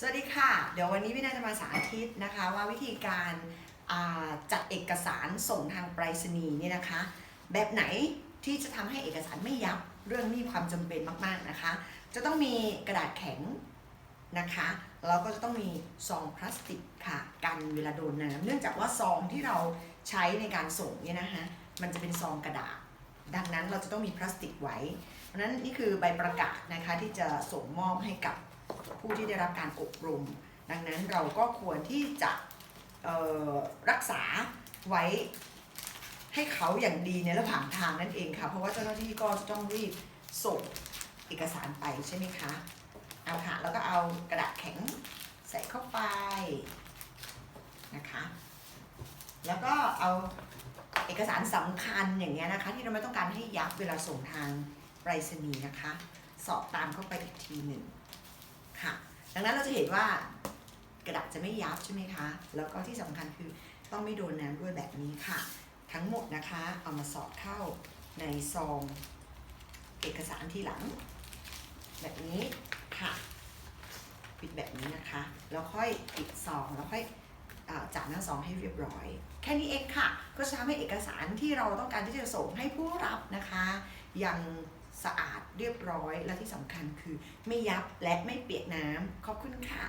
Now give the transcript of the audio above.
สวัสดีค่ะ เดี๋ยววันนี้พี่นาจะมาสาธิตนะคะ ว่าวิธีการจัดเอกสารส่งทางไปรษณีย์เนี่ยนะคะ แบบไหนที่จะทำให้เอกสารไม่ยับเรื่องนี้ความจำเป็นมากๆนะคะ จะต้องมีกระดาษแข็งนะคะแล้วก็จะต้องมีซองพลาสติกค่ะกันเวลาโดนน้ำเนื่องจากว่าซองที่เราใช้ในการส่งเนี่ยนะคะมันจะเป็นซองกระดาษ ดังนั้นเราจะต้องมีพลาสติกไว้เพราะนั้นนี่คือใบประกาศนะคะที่จะส่งมอบให้กับ ผู้ที่ได้รับการอบรม ดังนั้นเราก็ควรที่จะรักษาไว้ให้เขาอย่างดีในระหว่างทางนั่นเองค่ะ เพราะว่าเจ้าหน้าที่ก็จะต้องรีบส่งเอกสารไปใช่ไหมคะ เอาค่ะ แล้วก็เอากระดาษแข็งใส่เข้าไปนะคะ แล้วก็เอาเอกสารสำคัญอย่างเงี้ยนะคะ ที่เราไม่ต้องการให้ยับเวลาส่งทางไปรษณีย์นะคะ สอบตามเข้าไปอีกทีหนึ่ง ค่ะ ดังนั้นเราจะเห็นว่ากระดาษจะไม่ยับใช่ไหมคะ แล้วก็ที่สำคัญคือต้องไม่โดนน้ำด้วยแบบนี้ค่ะ ทั้งหมดนะคะเอามาสอดเข้าในซองเอกสารทีหลัง แบบนี้ค่ะปิดแบบนี้นะคะ แล้วค่อยปิดซองแล้วค่อยอจับหน้าซองให้เรียบร้อย แค่นี้เองค่ะ ก็จะทำให้เอกสารที่เราต้องการที่จะส่งให้ผู้รับนะคะ ยัง สะอาดเรียบร้อยและที่สำคัญคือไม่ยับและไม่เปียกน้ำขอบคุณค่ะ